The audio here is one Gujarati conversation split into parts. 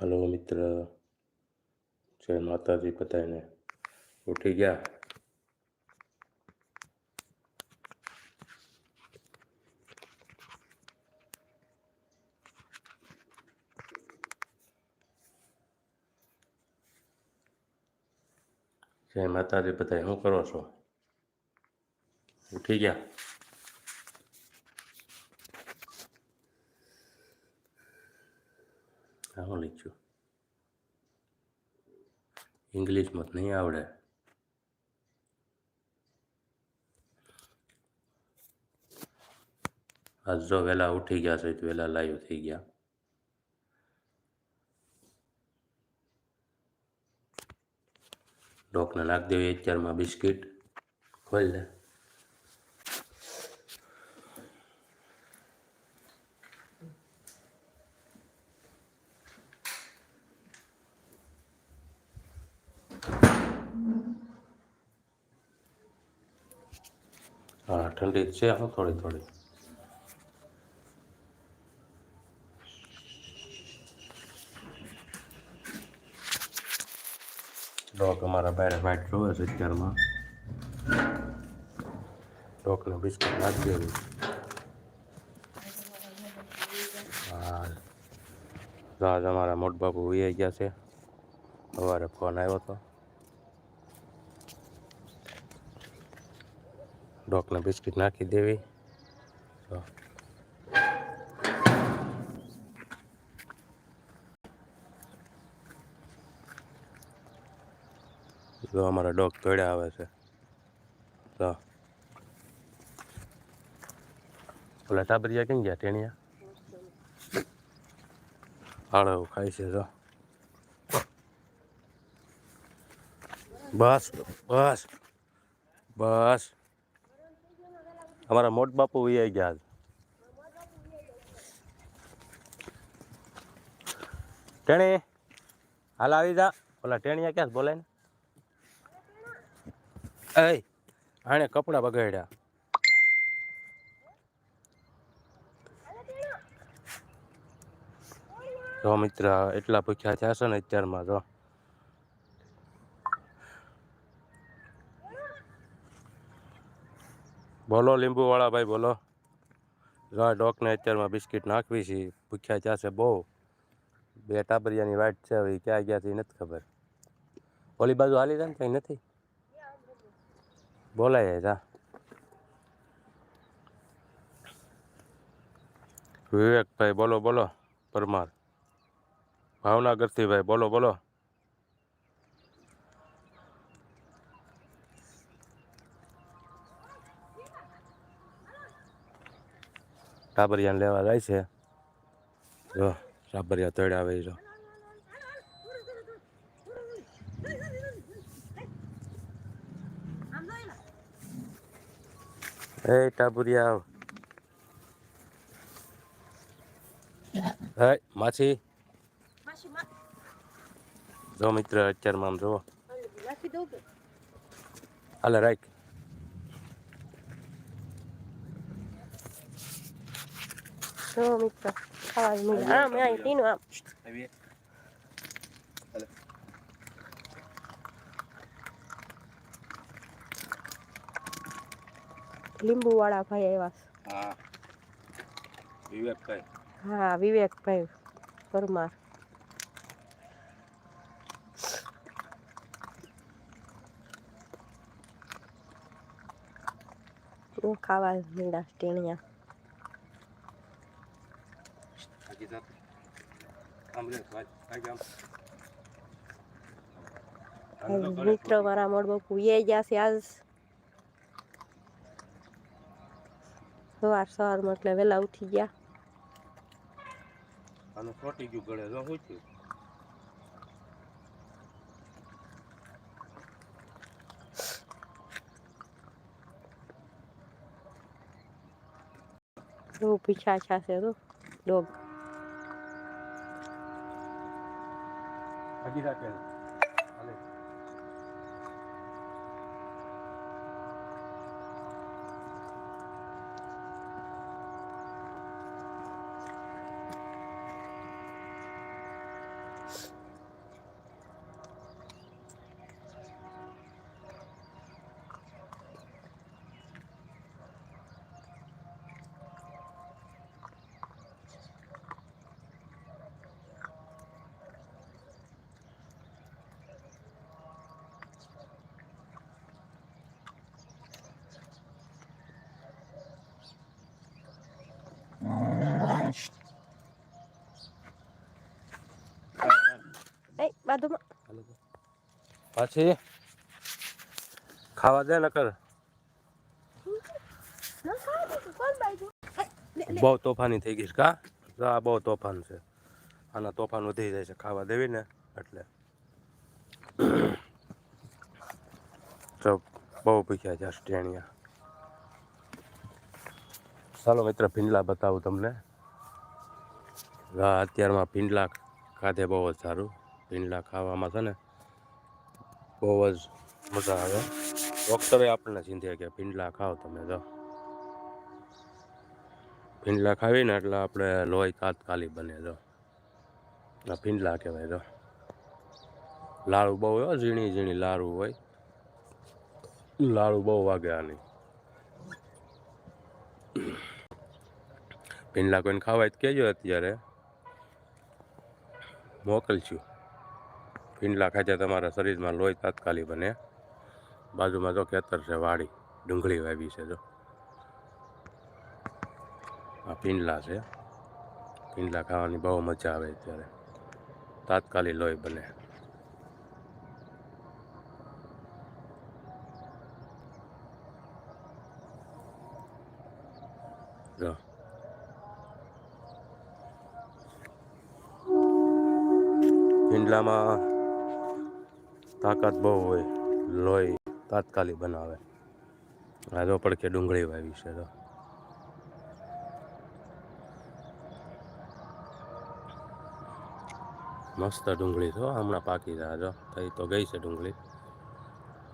હલો મિત્ર. જય માતાજી બધાને ઉઠી ગયા? જય માતાજી બધા શું કરો છો? ઉઠી ગયા? હું લખ્યું ઇંગ્લિશમાં નહીં આવડે. આજ જો વહેલા ઉઠી ગયા છે વહેલા લાઈવ થઈ ગયા. ડોકને નાખ દેવી અત્યારમાં બિસ્કિટ. ખોલ લે. હા, ઠંડી છે, હા, થોડી થોડી. ડોક અમારા બારે વાઇટ જોવે છે અત્યારમાં. ડોકને બિસ્કિટ નાખી દેવું. હા. રાજ અમારા મોટબાપુ બાપુ ઉઈ ગયા છે. સવારે ફોન આવ્યો હતો ડોકને બિસ્કિટ નાખી દેવી. તો. જો અમારા ડોગ તોડ્યા આવે છે. તો. ઓલા ટાબરિયા કેમ ગયા ટેણિયા? હાડો એવું ખાય છે, જો. બસ બસ બસ. અમારા મોટ બાપુ વૈયા ગયા ટેણી, હાલ આવી જા. ઓલા ટેણીયા ક્યાં? બોલે ને. એ, આણે કપડા બગાડ્યા. જો મિત્ર, એટલા ભૂખ્યા થયા છે ને અત્યારમાં, જો. બોલો, લીંબુવાળા ભાઈ, બોલો. જો આ ડોકને અત્યારમાં બિસ્કિટ નાખવી છે, ભૂખ્યા છે બહુ. બે ટાબરિયાની વાટ છે હવે ક્યાં ગયા છે નથી ખબર. ઓલી બાજુ હાલી જાય ને કંઈ નથી? બોલાય જા. વિવેકભાઈ, બોલો બોલો. પરમાર. ભાવનગરથી ભાઈ, બોલો બોલો. ટાબરિયાને લેવા જાય છે. જો ટાબરિયા તળે આવે ઈ જો. એ ટાબરિયા આવ. હે માછી જો મિત્ર અત્યારમાં આમ જુઓ હાલે રાખ. જો મિત્ર ખાવા મળે આમ આમ તીનું આમ લીંબુ વાળા ભાઈ આવ્યા. હા વિવેકભાઈ હા વિવેકભાઈ પરમાર ખાવા મીંડા ટેણિયા આગી જા આમ રે ભાઈ આગી આમ આને તો કરે મિત્ર મારા મોડ બાપુ એ ગયા છે આજ. સવાર સવારમાં એટલે વહેલા ઉઠી ગયા. આનું છોટી ગયું ગળે જો શું થયું? બહુ પીછા છા છે તો ડોગ હાલો પછી ખાવા દે નકર. બહુ તોફાની થઈ ગઈ કા? આ બહુ તોફાન છે. આના તોફાન વધી જાય છે. ખાવા દેવી ને એટલે. બહુ ભૂખ્યા છે સ્ટેણિયા ચાલો મિત્ર ભીંડલા બતાવું તમને. અત્યારમાં ભીંડલા ખાધે બહુ જ સારું. પિંડલા ખાવામાં છે ને, બહુ જ મજા આવે. ડૉક્ટરે આપણને ચીંધે કે ભીંડલા ખાઓ તમે તો પિંડલા ખાવીને એટલે આપણે લોહી તાત્કાલિક બને તો આ ભીંડલા કહેવાય તો લાડુ બહુ હોય, ઝીણી ઝીણી લાડુ હોય. લાડુ બહુ વાગે આની. ભીંડલા કોઈને ખાવાય તો કહેજો અત્યારે. મોકલશું પિંડલા ખાતે તમારા શરીરમાં લોહી તાત્કાલિક બને. બાજુમાં જો ખેતર છે, વાડી, ડુંગળી વાવી છે જો. આ પિંડલા છે. પિંડલા ખાવાની બહુ મજા આવે અત્યારે. તાત્કાલિક લોહી બને. જો. પિંડલામાં તાકાત બહુ હોય, લોહી તાત્કાલિક બનાવે. આ તો પડકે ડુંગળી વાવી છે તો મસ્ત ડુંગળી છો હમણાં પાકી જાય, જો. થઈ તો ગઈ છે ડુંગળી.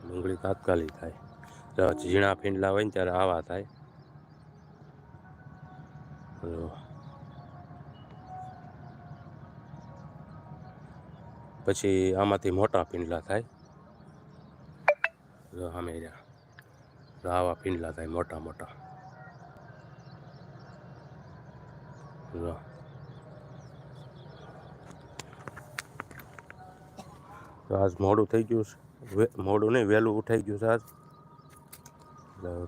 ડુંગળી તાત્કાલિક થાય. ઝીણા ફીંડલા હોય ને ત્યારે આવા થાય. પછી આમાંથી મોટા પીંડલા થાય. સામે આવા પીંડલા થાય મોટા મોટા. આજ મોડું થઈ ગયું છે. મોડું નહીં, વહેલું ઉઠાઈ ગયું છે આજ.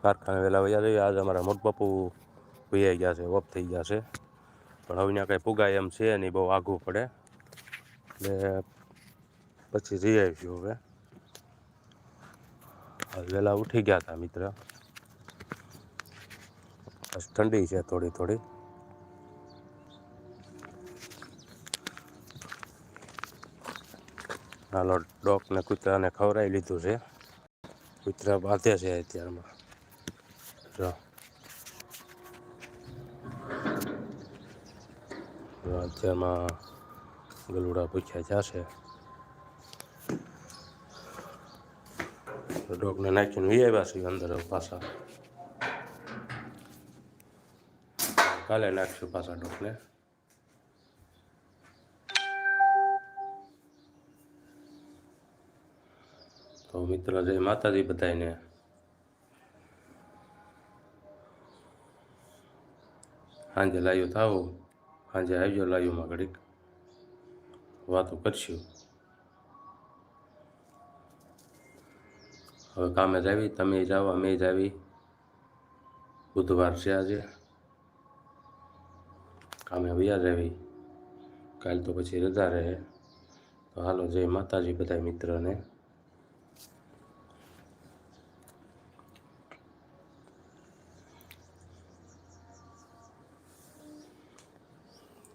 કારખાને વહેલા વયા જઈએ આજ અમારા મોટબાપુ વૈયા ગયા છે ઓફ થઈ ગયા છે. પણ હવે ત્યાં કાંઈ પુગાય એમ છે નહીં, બહુ આઘું પડે. એટલે પછી જઈ આવીશું હવે. વહેલા ઉઠી ગયા હતા મિત્ર. ઠંડી છે થોડી થોડી. હાલો ડોગને કૂતરાને ખવડાવી લીધું છે. કૂતરા બાંધે છે અત્યારમાં. જો, અત્યારમાં ગલુડા પૂછ્યા જશે. ડોગને નાખીને વી આવ્યા છીએ અંદર પાછા. કાલે નાખશું પાછા ડોગને તો મિત્ર જય માતાજી બધાને સાંજે લાયું થાવું સાંજે આવજો લાયુમાં ઘડીક. વાતો કરશું. હવે કામે જ આવી, તમે જાઓ, અમે જ આવી. બુધવાર છે આજે. કામે વ્યા જ આવી. કાલ તો પછી રજા રહે. તો હાલો, જય માતાજી બધા મિત્રને.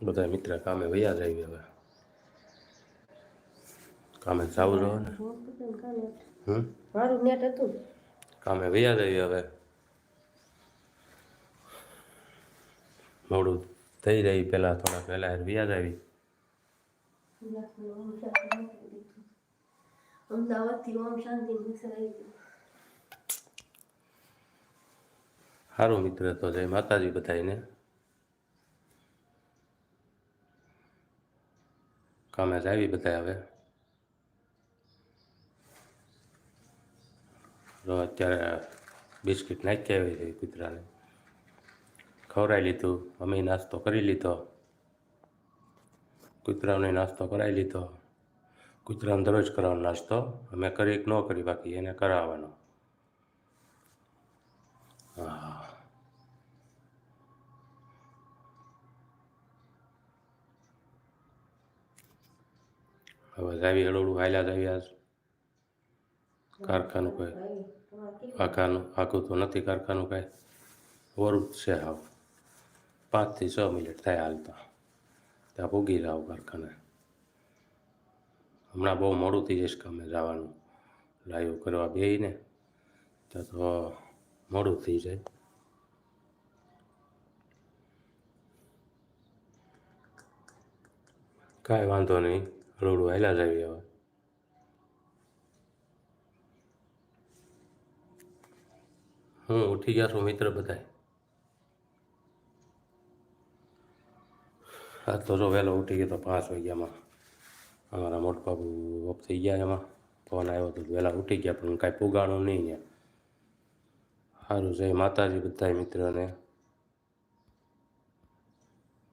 બધા મિત્ર, કામે વયા આવી હવે. કામે જવું રહો ને હમ? મારું નેટ હતું કામે વૈયા જાય હવે? મોડું થઈ રહી પહેલાં થોડા પહેલાં વ્યાજ આવી. અમદાવાદથી ઓમ શાંતિ સારું મિત્ર તો જય માતાજી બધાને કામે જ આવી બધા હવે? તો અત્યારે બિસ્કિટ નાખી આવી છે કૂતરાને. ખવડાવી લીધું. અમે નાસ્તો કરી લીધો. કૂતરાને નાસ્તો કરાવી લીધો. કૂતરાને દરરોજ કરવાનો નાસ્તો. અમે કરી ન કરી બાકી એને કરાવવાનો. હા. હવે જાવી હળવડું હાલ્યા જાવી આજ કારખાનું કોઈ આખાનું, આખું તો નથી કારખાનું કાંઈ વરું છે હાવ. પાંચથી છ મિનિટ થાય હાલતા. ત્યાં પૂગી જાવ કારખાને. હમણાં બહુ મોડું થઈ જશે કામે જવાનું. લાઈવ કરવા બેહીને, ત્યાં તો મોડું થઈ જાય. કાંઈ વાંધો નહીં. હળવડું જ આવી હવે. હું ઉઠી ગયા છું મિત્ર બધાય. આ તો જો વહેલો ઉઠી ગયો તો પાંચ વાગ્યામાં અમારા મોટા ઓફ થઈ ગયા એમાં. ફોન આવ્યો તો વહેલા ઉઠી ગયા પણ કાંઈ પુગાણું નહીં સારું જય માતાજી બધાય મિત્રોને.